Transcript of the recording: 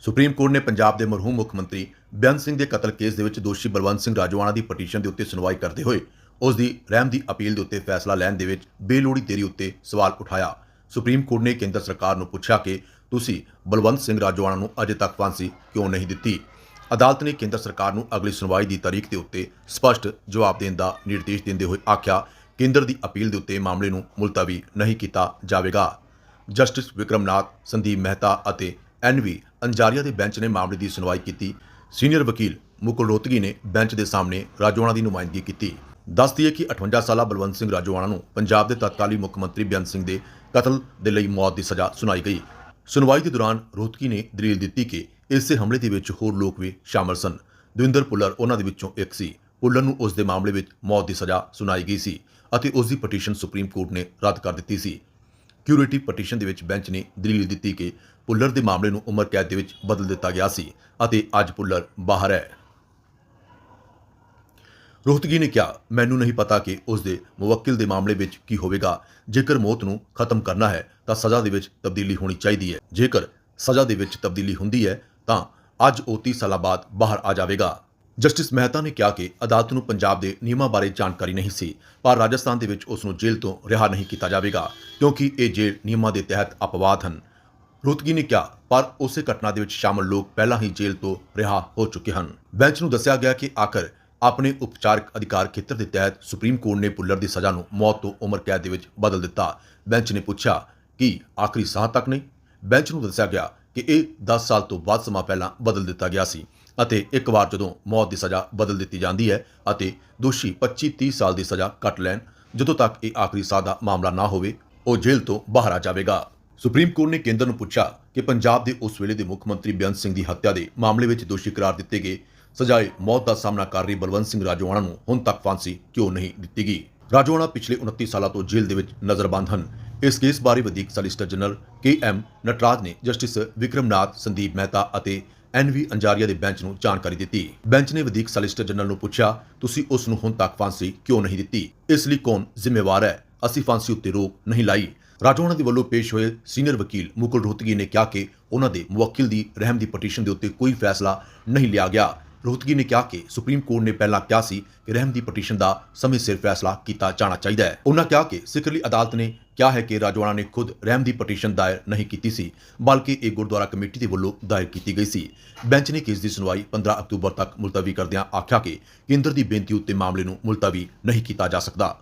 Supreme court ਨੇ ਪੰਜਾਬ ਦੇ ਮਰਹੂਮ ਮੁੱਖ ਮੰਤਰੀ ਬੇਅੰਤ ਸਿੰਘ ਦੇ ਕਤਲ ਕੇਸ ਦੇ ਵਿੱਚ ਦੋਸ਼ੀ ਬਲਵੰਤ ਸਿੰਘ ਰਾਜੋਆਣਾ ਦੀ ਪਟੀਸ਼ਨ ਦੇ ਉੱਤੇ ਸੁਣਵਾਈ ਕਰਦੇ ਹੋਏ ਉਸ ਦੀ ਰਹਿਮ ਦੀ ਅਪੀਲ ਦੇ ਉੱਤੇ ਫੈਸਲਾ ਲੈਣ ਦੇ ਵਿੱਚ ਬੇਲੋੜੀ ਦੇਰੀ ਉੱਤੇ ਸਵਾਲ ਉਠਾਇਆ। ਸੁਪਰੀਮ ਕੋਰਟ ਨੇ ਕੇਂਦਰ ਸਰਕਾਰ ਨੂੰ ਪੁੱਛਿਆ ਕਿ ਤੁਸੀਂ ਬਲਵੰਤ ਸਿੰਘ ਰਾਜੋਆਣਾ ਨੂੰ ਅਜੇ ਤੱਕ ਫਾਂਸੀ ਕਿਉਂ ਨਹੀਂ ਦਿੱਤੀ? ਅਦਾਲਤ ਨੇ ਕੇਂਦਰ ਸਰਕਾਰ ਨੂੰ ਅਗਲੀ ਸੁਣਵਾਈ ਦੀ ਤਾਰੀਖ ਦੇ ਉੱਤੇ ਸਪਸ਼ਟ ਜਵਾਬ ਦੇਣ ਦਾ ਨਿਰਦੇਸ਼ ਦਿੰਦੇ ਹੋਏ ਆਖਿਆ, ਕੇਂਦਰ ਦੀ ਅਪੀਲ ਦੇ ਉੱਤੇ ਮਾਮਲੇ ਨੂੰ ਮੁਲਤਵੀ ਨਹੀਂ ਕੀਤਾ ਜਾਵੇਗਾ। ਜਸਟਿਸ ਵਿਕਰਮਨਾਥ, ਸੰਦੀਪ ਮਹਿਤਾ ਅਤੇ ਐਨਵੀ ਅੰਜਾਰੀਆ ਦੇ ਬੈਂਚ ਨੇ ਮਾਮਲੇ ਦੀ ਸੁਣਵਾਈ ਕੀਤੀ। ਸੀਨੀਅਰ ਵਕੀਲ ਮੁਕੁਲ ਰੋਤਗੀ ਨੇ ਬੈਂਚ ਦੇ ਸਾਹਮਣੇ ਰਾਜੋਆਣਾ ਦੀ ਨੁਮਾਇੰਦਗੀ ਕੀਤੀ। ਦੱਸਦੀ ਹੈ ਕਿ 58 ਸਾਲਾ ਬਲਵੰਤ ਸਿੰਘ ਰਾਜੋਆਣਾ ਨੂੰ ਪੰਜਾਬ ਦੇ ਤਤਕਾਲੀ ਮੁੱਖ ਮੰਤਰੀ ਬੇਅੰਤ ਸਿੰਘ ਦੇ ਕਤਲ ਦੇ ਲਈ ਮੌਤ ਦੀ ਸਜ਼ਾ ਸੁਣਾਈ ਗਈ। ਸੁਣਵਾਈ ਦੇ ਦੌਰਾਨ ਰੋਤਗੀ ਨੇ ਦਲੀਲ ਦਿੱਤੀ ਕਿ ਇਸੇ ਹਮਲੇ ਦੇ ਵਿੱਚ ਹੋਰ ਲੋਕ ਵੀ ਸ਼ਾਮਲ ਸਨ। ਦਵਿੰਦਰ ਪੁੱਲਰ ਉਹਨਾਂ ਦੇ ਵਿੱਚੋਂ ਇੱਕ ਸੀ। ਪੁੱਲਰ ਨੂੰ ਉਸ ਦੇ ਮਾਮਲੇ ਵਿੱਚ ਮੌਤ ਦੀ ਸਜ਼ਾ ਸੁਣਾਈ ਗਈ ਸੀ ਅਤੇ ਉਸ ਦੀ ਪਟੀਸ਼ਨ ਸੁਪਰੀਮ ਕੋਰਟ ਨੇ ਰੱਦ ਕਰ ਦਿੱਤੀ ਸੀ। ਕਿਊਰੇਟਿਵ ਪਟੀਸ਼ਨ ਦੇ ਵਿੱਚ ਬੈਂਚ ਨੇ ਦਲੀਲ ਦਿੱਤੀ ਕਿ ਪੁੱਲਰ ਦੇ ਮਾਮਲੇ ਨੂੰ ਉਮਰ ਕੈਦ ਦੇ ਵਿੱਚ ਬਦਲ ਦਿੱਤਾ ਗਿਆ ਸੀ ਅਤੇ ਅੱਜ ਪੁੱਲਰ ਬਾਹਰ ਹੈ। ਰੋਹਤਗੀ ਨੇ ਕਿਹਾ, ਮੈਨੂੰ ਨਹੀਂ ਪਤਾ ਕਿ ਉਸ ਦੇ ਮੁਵੱਕਿਲ ਦੇ ਮਾਮਲੇ ਵਿੱਚ ਕੀ ਹੋਵੇਗਾ। ਜੇਕਰ ਮੌਤ ਨੂੰ ਖਤਮ ਕਰਨਾ ਹੈ, ਤਾਂ ਸਜ਼ਾ ਦੇ ਵਿੱਚ ਤਬਦੀਲੀ ਹੋਣੀ ਚਾਹੀਦੀ ਹੈ। ਜੇਕਰ ਸਜ਼ਾ ਦੇ ਵਿੱਚ ਤਬਦੀਲੀ ਹੁੰਦੀ ਹੈ, ਤਾਂ ਅੱਜ ਉਹ 30 ਸਾਲਾਂ ਬਾਅਦ ਬਾਹਰ ਆ ਜਾਵੇਗਾ। ਜਸਟਿਸ ਮਹਿਤਾ ਨੇ ਕਿਹਾ ਕਿ ਅਦਾਲਤ ਨੂੰ ਪੰਜਾਬ ਦੇ ਨਿਯਮਾਂ ਬਾਰੇ ਜਾਣਕਾਰੀ ਨਹੀਂ ਸੀ, ਪਰ ਰਾਜਸਥਾਨ ਦੇ ਵਿੱਚ ਉਸ ਨੂੰ ਜੇਲ੍ਹ ਤੋਂ ਰਿਹਾ ਨਹੀਂ ਕੀਤਾ ਜਾਵੇਗਾ, ਕਿਉਂਕਿ ਇਹ ਜੇਲ੍ਹ ਨਿਯਮਾਂ ਦੇ ਤਹਿਤ ਅਪਵਾਦ ਹਨ। ਰੁਤਗੀ ਨੇ ਕਿਹਾ, ਪਰ ਉਸੇ ਘਟਨਾ ਦੇ ਵਿੱਚ ਸ਼ਾਮਲ ਲੋਕ ਪਹਿਲਾਂ ਹੀ ਜੇਲ੍ਹ ਤੋਂ ਰਿਹਾ ਹੋ ਚੁੱਕੇ ਹਨ। ਬੈਂਚ ਨੂੰ ਦੱਸਿਆ ਗਿਆ ਕਿ ਆਖਰ ਆਪਣੇ ਉਪਚਾਰਕ ਅਧਿਕਾਰ ਖੇਤਰ ਦੇ ਤਹਿਤ ਸੁਪਰੀਮ ਕੋਰਟ ਨੇ ਪੁੱਲਰ ਦੀ ਸਜ਼ਾ ਨੂੰ ਮੌਤ ਤੋਂ ਉਮਰ ਕੈਦ ਦੇ ਵਿੱਚ ਬਦਲ ਦਿੱਤਾ। ਬੈਂਚ ਨੇ ਪੁੱਛਿਆ ਕਿ ਆਖਰੀ ਸਾਹ ਤੱਕ ਨਹੀਂ? ਬੈਂਚ ਨੂੰ ਦੱਸਿਆ ਗਿਆ ਕਿ ਇਹ 10 ਸਾਲ ਤੋਂ ਵੱਧ ਸਮਾਂ ਪਹਿਲਾਂ ਬਦਲ ਦਿੱਤਾ ਗਿਆ ਸੀ ਅਤੇ ਇੱਕ ਵਾਰ ਜਦੋਂ ਮੌਤ ਦੀ ਸਜ਼ਾ ਬਦਲ ਦਿੱਤੀ ਜਾਂਦੀ ਹੈ ਅਤੇ ਦੋਸ਼ੀ 25-30 ਸਾਲ ਦੀ ਸਜ਼ਾ ਕੱਟ ਲੈਣ, ਜਦੋਂ ਤੱਕ ਇਹ ਆਖਰੀ ਸਾਹ ਦਾ ਮਾਮਲਾ ਨਾ ਹੋਵੇ, ਉਹ ਜੇਲ੍ਹ ਤੋਂ ਬਾਹਰ ਆ ਜਾਵੇਗਾ। ਸੁਪਰੀਮ ਕੋਰਟ ਨੇ ਕੇਂਦਰ ਨੂੰ ਪੁੱਛਿਆ ਕਿ ਪੰਜਾਬ ਦੇ ਉਸ ਵੇਲੇ ਦੇ ਮੁੱਖ ਮੰਤਰੀ ਬੇਅੰਤ ਸਿੰਘ ਦੀ ਹੱਤਿਆ ਦੇ ਮਾਮਲੇ ਵਿੱਚ ਦੋਸ਼ੀ ਕਰਾਰ ਦਿੱਤੇ ਗਏ। ਸਜ਼ਾਏ ਮੌਤ ਦਾ ਸਾਹਮਣਾ ਕਰ ਰਹੀ ਬਲਵੰਤ ਸਿੰਘ ਰਾਜੋਆਣਾ ਨੂੰ ਹੁਣ ਤੱਕ ਫਾਂਸੀ ਕਿਉਂ ਨਹੀਂ ਦਿੱਤੀ ਗਈ? ਰਾਜੋਆਣਾ ਪਿਛਲੇ 29 ਸਾਲਾਂ ਤੋਂ ਜੇਲ੍ਹ ਦੇ ਵਿੱਚ ਨਜ਼ਰਬੰਦ ਹਨ। ਇਸ ਕੇਸ ਬਾਰੇ ਵਧੀਕ solicitor general K M Nataraj ਨੇ ਜਸਟਿਸ ਵਿਕਰਮਨਾਥ, ਸੰਦੀਪ ਮਹਿਤਾ ਅਤੇ ਐਨ ਵੀ ਅੰਜਾਰੀਆ ਦੇ ਬੈਂਚ ਨੂੰ ਜਾਣਕਾਰੀ ਦਿੱਤੀ। ਬੈਂਚ ਨੇ ਵਧੀਕ ਸਲਿਸਟਰ ਜਨਰਲ ਨੂੰ ਪੁੱਛਿਆ, ਤੁਸੀਂ ਉਸ ਨੂੰ ਹੁਣ ਤੱਕ ਫਾਂਸੀ ਕਿਉਂ ਨਹੀਂ ਦਿੱਤੀ? ਇਸ ਲਈ ਕੌਣ ਜ਼ਿੰਮੇਵਾਰ ਹੈ? ਅਸੀਂ ਫਾਂਸੀ ਉੱਤੇ ਰੋਕ ਨਹੀਂ ਲਾਈ। ਰਾਜੋਣਾ ਦੇ ਵੱਲੋਂ ਪੇਸ਼ ਹੋਏ ਸੀਨੀਅਰ ਵਕੀਲ ਮੁਕੁਲ ਰੋਹਤਗੀ ਨੇ ਕਿਹਾ ਕਿ ਉਹਨਾਂ ਦੇ ਮੁਵੱਕਿਲ ਦੀ ਰਹਿਮ ਦੀ ਪਟੀਸ਼ਨ ਦੇ ਉੱਤੇ ਕੋਈ ਫੈਸਲਾ ਨਹੀਂ ਲਿਆ ਗਿਆ। ਰੋਹਤਗੀ ਨੇ ਕਿਹਾ ਕਿ ਸੁਪਰੀਮ ਕੋਰਟ ਨੇ ਪਹਿਲਾਂ ਕਿਹਾ ਸੀ ਕਿ ਰਹਿਮ ਦੀ ਪਟੀਸ਼ਨ ਦਾ ਸਮੇਂ ਸਿਰ ਫੈਸਲਾ ਕੀਤਾ ਜਾਣਾ ਚਾਹੀਦਾ ਹੈ। ਉਹਨਾਂ ਕਿਹਾ ਕਿ ਸਿਖਰਲੀ ਅਦਾਲਤ ਨੇ ਕਿਹਾ ਹੈ ਕਿ ਰਾਜੋਆਣਾ ਨੇ ਖੁਦ ਰਹਿਮ ਦੀ ਪਟੀਸ਼ਨ ਦਾਇਰ ਨਹੀਂ ਕੀਤੀ ਸੀ, ਬਲਕਿ ਇਹ ਗੁਰਦੁਆਰਾ ਕਮੇਟੀ ਦੇ ਵੱਲੋਂ ਦਾਇਰ ਕੀਤੀ ਗਈ ਸੀ। ਬੈਂਚ ਨੇ ਕੇਸ ਦੀ ਸੁਣਵਾਈ 15 ਅਕਤੂਬਰ ਤੱਕ ਮੁਲਤਵੀ ਕਰਦਿਆਂ ਆਖਿਆ ਕਿ ਕੇਂਦਰ ਦੀ ਬੇਨਤੀ ਉੱਤੇ ਮਾਮਲੇ ਨੂੰ ਮੁਲਤਵੀ ਨਹੀਂ ਕੀਤਾ ਜਾ ਸਕਦਾ।